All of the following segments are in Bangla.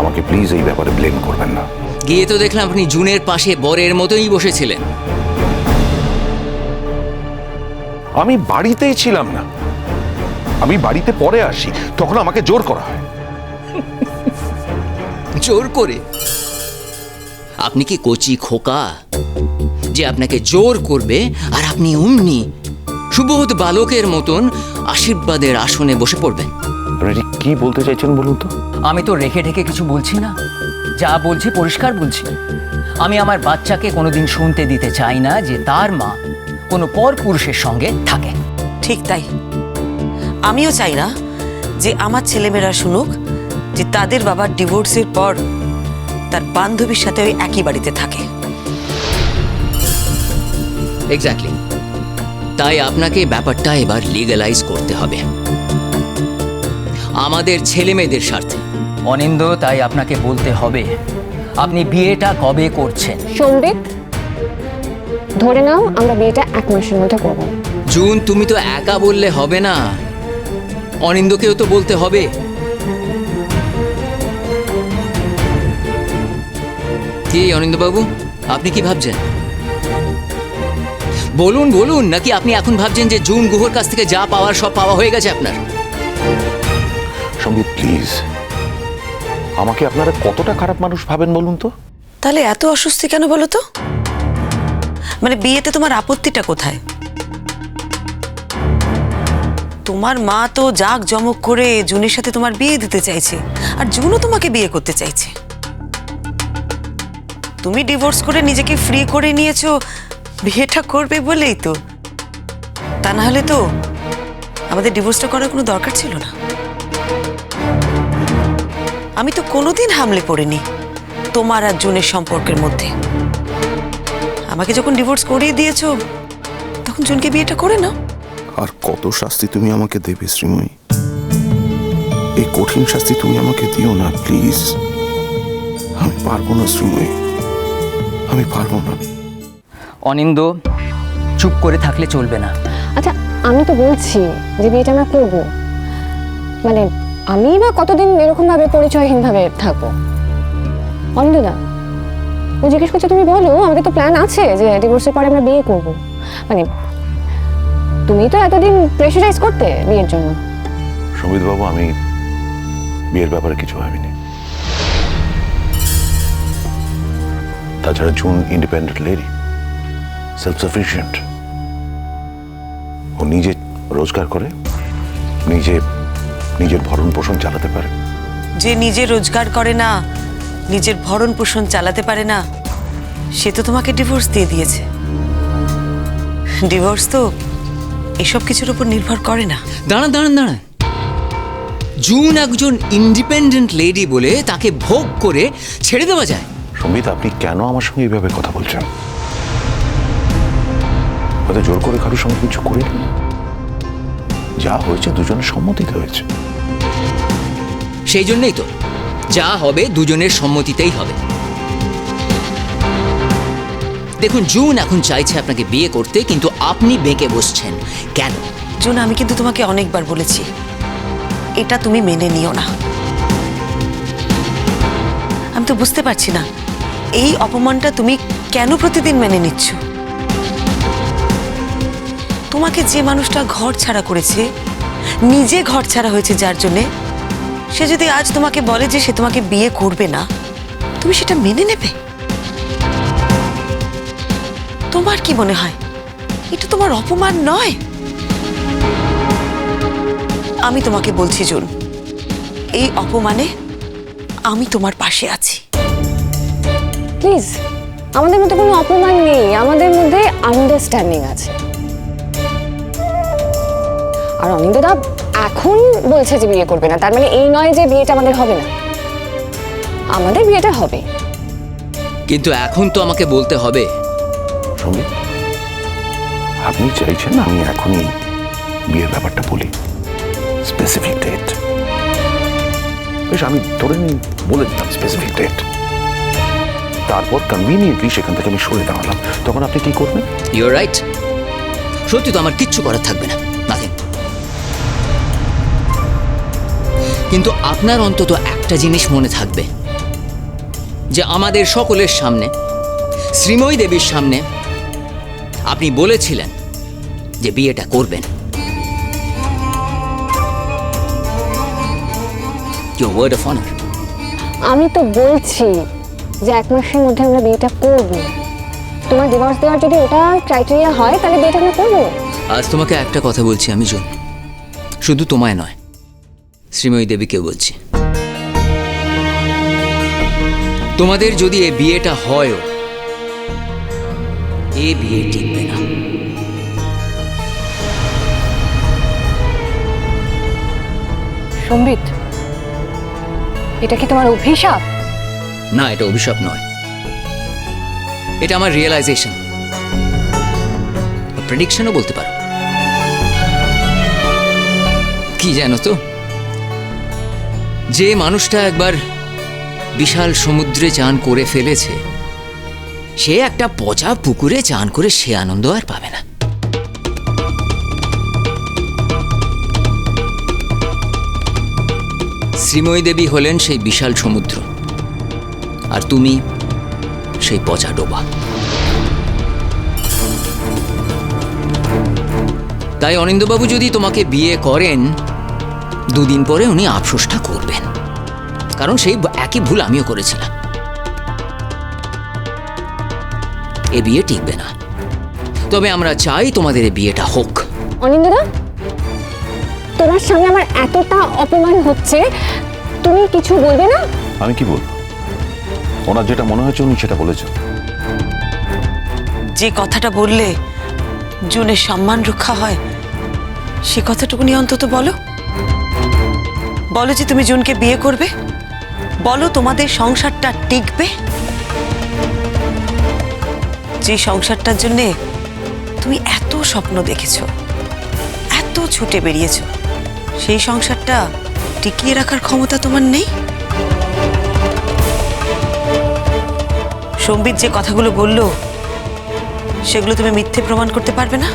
আমাকে প্লিজ এই ব্যাপারে ব্লেম করবেন না। গিয়ে তো দেখলাম আপনি জুনের পাশে বরের মতোই বসেছিলেন। আমি বাড়িতেই ছিলাম না। আমি বাড়িতে পরে আসি তখন আমাকে জোর করা হয়। জোর করে? আপনি কি কচি খোকা? যে আপনাকে জোর করবে আর আপনি অমনি সুবোধ বালকের মতন আশীর্বাদের আসনে বসে পড়বেন। আপনি ঠিক কি বলতে চাইছেন বলুন তো? আমি তো রেখে ঢেকে কিছু বলছি না। যা বলছি পরিষ্কার বলছি। আমি আমার বাচ্চাকে কোনোদিন শুনতে দিতে চাই না যে তার মা কোনো পর পুরুষের সঙ্গে থাকে। ঠিক তাই। আমিও চাই না যে আমার ছেলেমেয়েরা শুনুক যে তাদের বাবার ডিভোর্সের পর তার বান্ধবীর সাথে ওই একই বাড়িতে থাকে। এক্স্যাক্টলি তাই আপনাকে ব্যাপারটা এবার লিগালাইজ করতে হবে। আমাদের ছেলে মেয়েদের স্বার্থে। অনিন্দ তাই আপনাকে বলতে হবে আপনি বিয়েটা কবে করছেন? সম্বিত ধরে নাও আমরা বিয়েটা এক মাসের মধ্যে করব। জুন তুমি তো একা বললে হবে না। অনিন্দকেও তো বলতে হবে। কি অনিন্দবাবু আপনি কি ভাবছেন? বলুন বলুন নাকি আপনি এখন ভাবছেন যে জুন গুহর কাছ থেকে যা পাওয়ার সব পাওয়া হয়ে গেছে আপনার? প্লিজ। আমাকে আপনারা কতটা খারাপ মানুষ ভাবেন বলুন তো? তাহলে এত অস্বস্তি কেন বলো তো? মানে বিয়েতে তোমার আপত্তিটা কোথায়? তোমার মা তো জাক জমক করে জুনের সাথে তোমার বিয়ে দিতে চাইছে, আর জুনও তোমাকে বিয়ে করতে চাইছে। তুমি ডিভোর্স করে নিজেকে ফ্রি করে নিয়েছো, বিয়েটা করবে বলেই তো। তা না হলে তো আমাদের ডিভোর্সটা করার কোনো দরকার ছিল না। আমি তো কোনোদিন হামলে পড়িনি তোমার আর জুনের সম্পর্কের মধ্যে। আমাকে যখন ডিভোর্স করিয়ে দিয়েছ তখন জুনকে বিয়েটা করে নাও। আর কত শাস্তি তুমি আমাকে দেবে শ্রীময়ী? এই কঠিন শাস্তি তুমি আমাকে দিও না প্লিজ। আমি পারব না শ্রীময়ী। আমি পারব না। অনিন্দ চুপ করে থাকলে চলবে না। আচ্ছা আমি তো বলছি যে বিয়েটা আমরা করব। মানে আমি বা কতদিন এরকম ভাবে পরিচয়হীন ভাবে থাকব? অনিন্দা ও জিজ্ঞেস করছে, তুমি বলো আমাকে তো প্ল্যান আছে যে ডিভোর্সের পরে আমরা বিয়ে করব। মানে তুমি তো এতদিন প্রেশারাইজ করতে বিয়ের জন্য। সংগীত বাবু আমি বিয়ের ব্যাপারে কিছু ভাবিনি। তাছাড়া জুন ইন্ডিপেন্ডেন্ট লেডি সেলফ সাফিসিয়েন্ট ও নিজে রোজগার করে, নিজে নিজের ভরণ পোষণ চালাতে পারে। যে নিজে রোজগার করে না নিজের ভরণ পোষণ চালাতে পারে না সে তো তোমাকে ডিভোর্স দিয়ে দিয়েছে। ডিভোর্স তো এসব কিছুর উপর নির্ভর করে না। দাঁড়ান দাঁড়ান দাঁড়ান। জুন একজন ইন্ডিপেন্ডেন্ট লেডি বলে তাকে ভোগ করে ছেড়ে দেওয়া যায়। সম্বিত আপনি কেন আমার সঙ্গে এইভাবে কথা বলছেন? হয়তো জোর করে কারোর সঙ্গে কিছু করি যা হয়েছে দুজনের সম্মতিতে হয়েছে। সেই জন্যই তো। যা হবে দুজনের সম্মতিতেই হবে। দেখুন, জুন এখন চাইছে আপনাকে বিয়ে করতে, কিন্তু আপনি বেঁকে বসছেন। কেন? জুন, আমি কিন্তু তোমাকে অনেকবার বলেছি, এটা তুমি মেনে নিও না। আমি তো বুঝতে পারছি না, এই অপমানটা তুমি কেন প্রতিদিন মেনে নিচ্ছ? তোমাকে যে মানুষটা ঘর ছাড়া করেছে, নিজে ঘর ছাড়া হয়েছে যার জন্যে সে যদি আজ তোমাকে বলে যে সে তোমাকে বিয়ে করবে না, তুমি সেটা মেনে নেবে? তোমার কি মনে হয়? এটা তোমার অপমান নয়? আমি তোমাকে বলছি, জুন, এই অপমানে আমি তোমার পাশে আছি। প্লিজ, আমাদের মধ্যে কোনো অপমান নেই। আমাদের মধ্যে আন্ডারস্ট্যান্ডিং আছে। আর অনিন্দদা এখন বলছে যে বিয়ে করবে না। তার মানে এই নয় যে বিয়েটা আমাদের হবে না। আমাদের বিয়েটা হবে। কিন্তু এখন তো আমাকে বলতে হবে। আপনি চাইছেন আমি এখনই বিয়ের ব্যাপারটা বলি। স্পেসিফিক ডেট বেশ আমি ধরে নিই বলে দিলাম স্পেসিফিক ডেট তারপর কনভিনিয়েন্টলি সেখান থেকে আমি সরে দাঁড়ালাম। তখন আপনি কি করবেন? ইউর রাইট সত্যি তো আমার কিচ্ছু করার থাকবে না। নাথিং কিন্তু আপনার অন্তত একটা জিনিস মনে থাকবে। যে আমাদের সকলের সামনে শ্রীময়ী দেবীর সামনে আপনি বলেছিলেন যে বিয়েটা করবেন। Of honor. আমি তো বলছি যে এক মাসের মধ্যে আমরা বিয়েটা করব। তোমার ডিভোর্স দেওয়ার যদি ওটা ক্রাইটেরিয়া হয় তাহলে বিয়েটা আমরা করব। আজ তোমাকে একটা কথা বলছি আমি জন। শুধু তোমায় নয় শ্রীময়ী দেবীকেও বলছি। তোমাদের যদি এ বিয়েটা হয় এ বিয়ে টিকবে না। সম্বিত এটা কি তোমার অভিশাপ? না এটা অভিশাপ নয়। এটা আমার রিয়েলাইজেশন প্রেডিকশনও বলতে পারো। কি জানো তো? যে মানুষটা একবার বিশাল সমুদ্রে চান করে ফেলেছে, সে একটা পচা পুকুরে চান করে সে আনন্দ আর পাবে না। শ্রীময়ী দেবী হলেন সেই বিশাল সমুদ্র, আর তুমি সেই পচা ডোবা। তাই অনিন্দবাবু যদি তোমাকে বিয়ে করেন দুদিন পরে উনি আফসোসটা করবেন। কারণ সেই একই ভুল আমিও করেছিলাম। এ বিয়ে টিকবে না। তবে আমরা চাই তোমাদের এ বিয়েটা হোক। অনিন্দদা তোমার সামনে আমার এতটা অপমান হচ্ছে তুমি কিছু বলবে না? আমি কি বলব? ওনার যেটা মনে হয়েছে উনি সেটা বলেছেন। যে কথাটা বললে জুনের সম্মান রক্ষা হয় সে কথাটুকুনি অন্তত বলো। বলো যে তুমি জুনকে বিয়ে করবে? বলো তোমাদের সংসারটা টিকবে? যে সংসারটার জন্যে তুমি এত স্বপ্ন দেখেছ, এত ছুটে বেরিয়েছো, সেই সংসারটা টিকিয়ে রাখার ক্ষমতা তোমার নেই? সম্বিত যে কথাগুলো বলল, সেগুলো তুমি মিথ্যে প্রমাণ করতে পারবে না?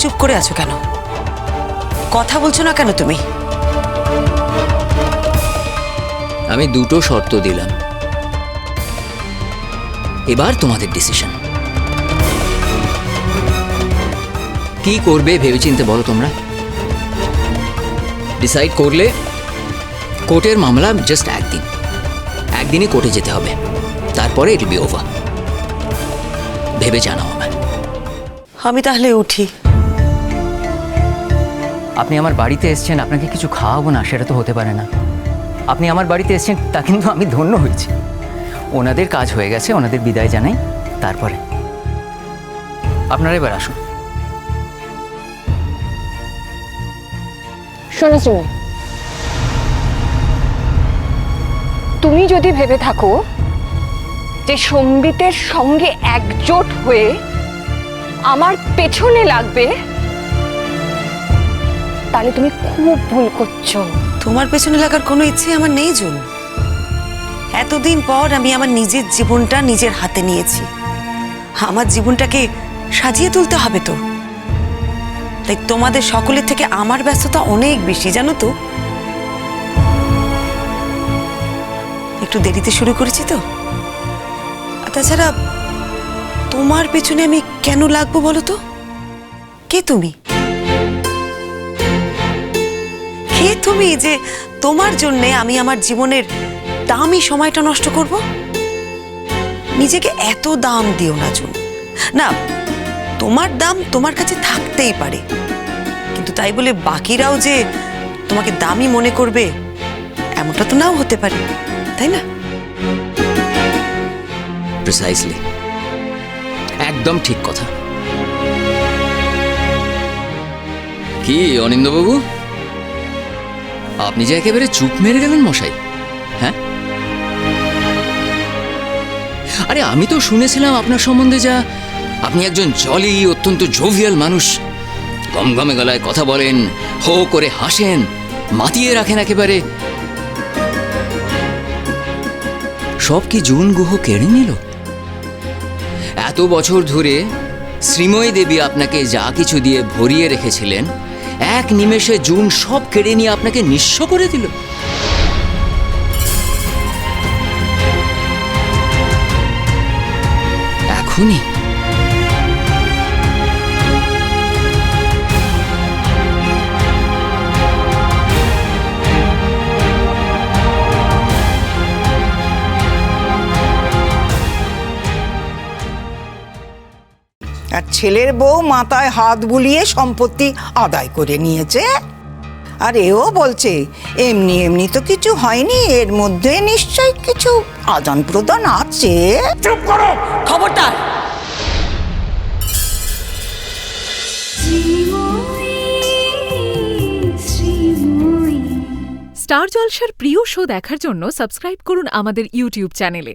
চুপ করে আছো কেন? কথা বলছো না কেন তুমি? আমি দুটো শর্ত দিলাম। এবার তোমাদের ডিসিশন কি করবে ভেবেচিন্তে বলো তোমরা? ডিসাইড করলে কোর্টের মামলা জাস্ট একদিন। একদিনই কোর্টে যেতে হবে। তারপরে ইট বি ওভার ভেবে জানাও আমায়। আমি তাহলে উঠি। আপনি আমার বাড়িতে এসেছেন আপনাকে কিছু খাওয়াবো না সেটা তো হতে পারে না। আপনি আমার বাড়িতে এসেছেন, তা কিন্তু আমি ধন্য হয়েছি। ওনাদের কাজ হয়ে গেছে, ওনাদের বিদায় জানাই, তারপরে। আপনারা এবার আসুন। তুমি যদি ভেবে থাকো যে সম্বিতের সঙ্গে একজোট হয়ে আমার পেছনে লাগবে, তাহলে তুমি খুব ভুল করছ। তোমার পেছনে লাগার কোনো ইচ্ছে আমার নেই, জুন। এতদিন পর আমি আমার নিজের জীবনটা নিজের হাতে নিয়েছি। আমার জীবনটাকে সাজিয়ে তুলতে হবে তো। তাই তোমাদের সকলের থেকে আমার ব্যস্ততা অনেক বেশি, জানো তো? একটু দেরিতে শুরু করেছি তো? তাছাড়া তোমার পেছনে আমি কেন লাগবো বলো তো? কে তুমি? কে তুমি যে তোমার জন্যে আমি আমার জীবনের দামি সময়টা নষ্ট করব? নিজেকে এত দাম দিও না, জুন। না, তোমার দাম তোমার কাছে থাকতেই পারে। কিন্তু তাই বলে বাকিরাও যে তোমাকে দামি মনে করবে, এমনটা তো নাও হতে পারে, তাই না? প্রিসাইসলি একদম ঠিক কথা। কি অনিন্দবাবু আপনি যে একেবারে চুপ মেরে গেলেন মশাই হ্যাঁ? আরে আমি তো শুনেছিলাম আপনার সম্বন্ধে যা আপনি একজন জলি অত্যন্ত জোভিয়াল মানুষ। গমগমে গলায় কথা বলেন, হো করে হাসেন, মাতিয়ে রাখেন একেবারে। সব কি জুন গুহ কেড়ে নিল? এত বছর ধরে শ্রীময়ী দেবী আপনাকে যা কিছু দিয়ে ভরিয়ে রেখেছিলেন এক নিমেষে জুন সব কেড়ে নিয়ে আপনাকে নিঃস্ব করে দিল। এখনই আর ছেলের বউ মাথায় হাত বুলিয়ে সম্পত্তি আদায় করে নিয়েছে। আর এও বলছে এমনি এমনি তো কিছু হয়নি এর মধ্যে নিশ্চয় কিছু আদান প্রদান আছে। চুপ করো খবরটা স্টার জলসার প্রিয় শো দেখার জন্য সাবস্ক্রাইব করুন আমাদের ইউটিউব চ্যানেলে।